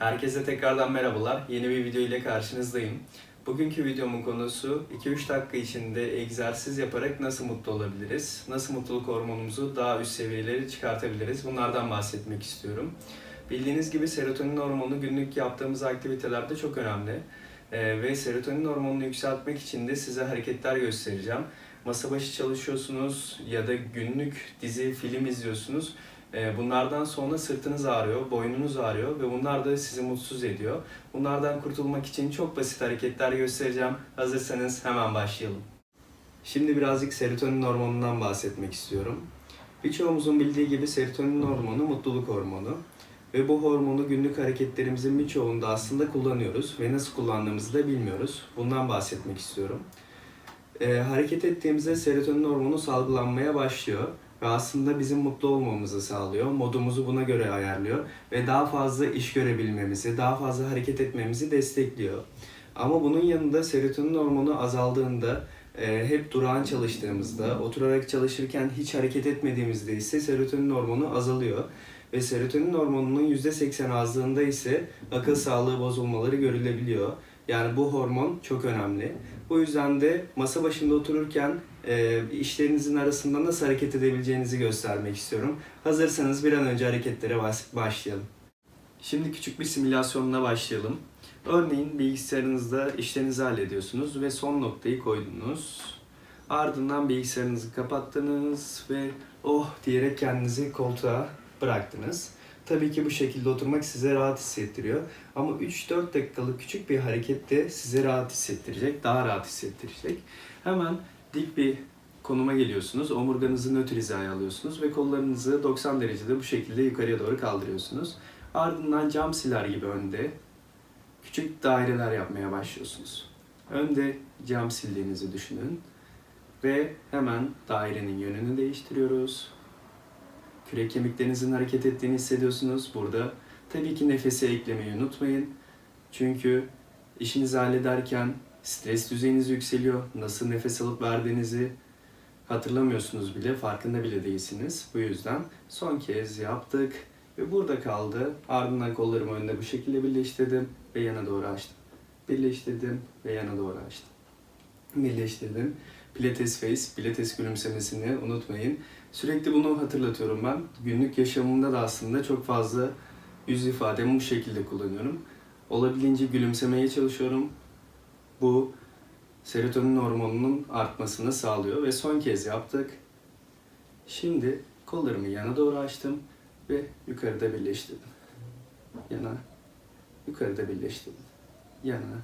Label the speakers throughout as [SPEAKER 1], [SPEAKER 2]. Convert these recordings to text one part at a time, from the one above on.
[SPEAKER 1] Herkese tekrardan merhabalar. Yeni bir video ile karşınızdayım. Bugünkü videomun konusu 2-3 dakika içinde egzersiz yaparak nasıl mutlu olabiliriz? Nasıl mutluluk hormonumuzu daha üst seviyelere çıkartabiliriz? Bunlardan bahsetmek istiyorum. Bildiğiniz gibi serotonin hormonu günlük yaptığımız aktivitelerde çok önemli. Ee, ve serotonin hormonunu yükseltmek için de size hareketler göstereceğim. Masa başı çalışıyorsunuz ya da günlük dizi, film izliyorsunuz. Ee, Bunlardan sonra sırtınız ağrıyor, boynunuz ağrıyor ve bunlar da sizi mutsuz ediyor. Bunlardan kurtulmak için çok basit hareketler göstereceğim. Hazırsanız hemen başlayalım. Şimdi birazcık serotonin hormonundan bahsetmek istiyorum. Birçoğumuzun bildiği gibi serotonin hormonu mutluluk hormonu. Ve bu hormonu günlük hareketlerimizin birçoğunda aslında kullanıyoruz ve nasıl kullandığımızı da bilmiyoruz. Bundan bahsetmek istiyorum. Ee, hareket ettiğimizde serotonin hormonu salgılanmaya başlıyor ve aslında bizim mutlu olmamızı sağlıyor. Modumuzu buna göre ayarlıyor ve daha fazla iş görebilmemizi, daha fazla hareket etmemizi destekliyor. Ama bunun yanında serotonin hormonu azaldığında, e, hep durağan çalıştığımızda, oturarak çalışırken hiç hareket etmediğimizde ise serotonin hormonu azalıyor. Ve serotonin hormonunun %80 azlığında ise akıl sağlığı bozulmaları görülebiliyor. Yani bu hormon çok önemli. Bu yüzden de masa başında otururken e, işlerinizin arasında nasıl hareket edebileceğinizi göstermek istiyorum. Hazırsanız bir an önce hareketlere başlayalım. Şimdi küçük bir simülasyonla başlayalım. Örneğin bilgisayarınızda işlerinizi hallediyorsunuz ve son noktayı koydunuz. Ardından bilgisayarınızı kapattınız ve oh diyerek kendinizi koltuğa bıraktınız. Tabii ki bu şekilde oturmak size rahat hissettiriyor. Ama 3-4 dakikalık küçük bir hareket de size rahat hissettirecek, daha rahat hissettirecek. Hemen dik bir konuma geliyorsunuz. Omurganızı nötr hizaya alıyorsunuz ve kollarınızı 90 derecede bu şekilde yukarıya doğru kaldırıyorsunuz. Ardından cam siler gibi önde küçük daireler yapmaya başlıyorsunuz. Önde cam sildiğinizi düşünün ve hemen dairenin yönünü değiştiriyoruz. Kürek kemiklerinizin hareket ettiğini hissediyorsunuz. Burada tabii ki nefesi eklemeyi unutmayın. Çünkü işinizi hallederken stres düzeyiniz yükseliyor. Nasıl nefes alıp verdiğinizi hatırlamıyorsunuz bile, farkında bile değilsiniz. Bu yüzden son kez yaptık ve burada kaldı. Ardından kollarımı önde bu şekilde birleştirdim ve yana doğru açtım. Birleştirdim ve yana doğru açtım. Birleştirdim. Pilates face, pilates gülümsemesini unutmayın. Sürekli bunu hatırlatıyorum ben. Günlük yaşamımda da aslında çok fazla yüz ifademi bu şekilde kullanıyorum. Olabildiğince gülümsemeye çalışıyorum. Bu serotonin hormonunun artmasını sağlıyor ve son kez yaptık. Şimdi kollarımı yana doğru açtım ve yukarıda birleştirdim. Yana, yukarıda birleştirdim. Yana,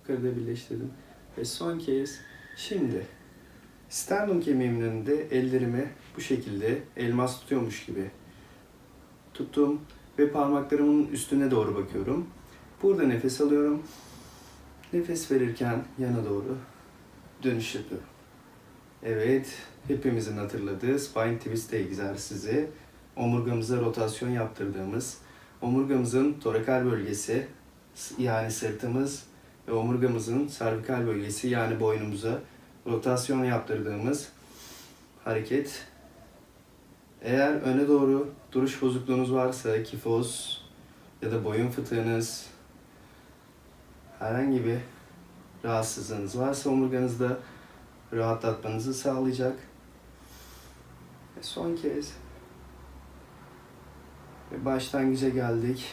[SPEAKER 1] yukarıda birleştirdim. Ve son kez şimdi sternum kemiğimin önünde ellerimi bu şekilde elmas tutuyormuş gibi tuttum ve parmaklarımın üstüne doğru bakıyorum. Burada nefes alıyorum. Nefes verirken yana doğru dönüş yapıyorum. Evet, hepimizin hatırladığı spine twist egzersizi, omurgamıza rotasyon yaptırdığımız, omurgamızın torakal bölgesi yani sırtımız ve omurgamızın servikal bölgesi yani boynumuza rotasyon yaptırdığımız hareket. Eğer öne doğru duruş bozukluğunuz varsa, kifoz ya da boyun fıtığınız, herhangi bir rahatsızlığınız varsa omurganızda rahatlatmanızı sağlayacak. Ve son kez ve başlangıca geldik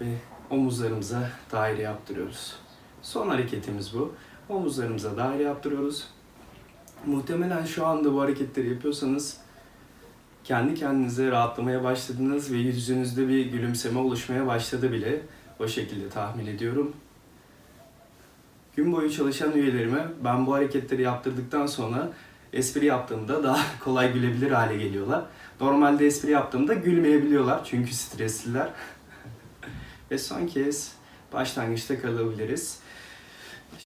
[SPEAKER 1] ve omuzlarımıza daire yaptırıyoruz. Son hareketimiz bu. Omuzlarımıza daire yaptırıyoruz. Muhtemelen şu anda bu hareketleri yapıyorsanız kendi kendinize rahatlamaya başladınız ve yüzünüzde bir gülümseme oluşmaya başladı bile. O şekilde tahmin ediyorum. Gün boyu çalışan üyelerime ben bu hareketleri yaptırdıktan sonra espri yaptığımda daha kolay gülebilir hale geliyorlar. Normalde espri yaptığımda gülmeyebiliyorlar çünkü stresliler. Ve son kez başlangıçta kalabiliriz.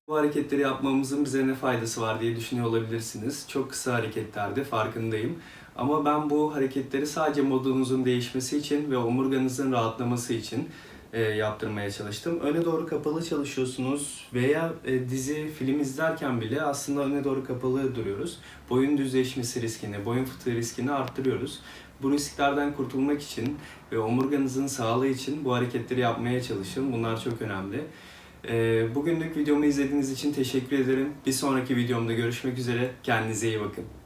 [SPEAKER 1] Bu hareketleri yapmamızın bize ne faydası var diye düşünüyor olabilirsiniz. Çok kısa hareketlerdi farkındayım. Ama ben bu hareketleri sadece modunuzun değişmesi için ve omurganızın rahatlaması için e, yaptırmaya çalıştım. Öne doğru kapalı çalışıyorsunuz veya e, dizi, film izlerken bile aslında öne doğru kapalı duruyoruz. Boyun düzleşmesi riskini, boyun fıtığı riskini arttırıyoruz. Bu risklerden kurtulmak için ve omurganızın sağlığı için bu hareketleri yapmaya çalışın. Bunlar çok önemli. Ee, Bugünlük videomu izlediğiniz için teşekkür ederim. Bir sonraki videomda görüşmek üzere. Kendinize iyi bakın.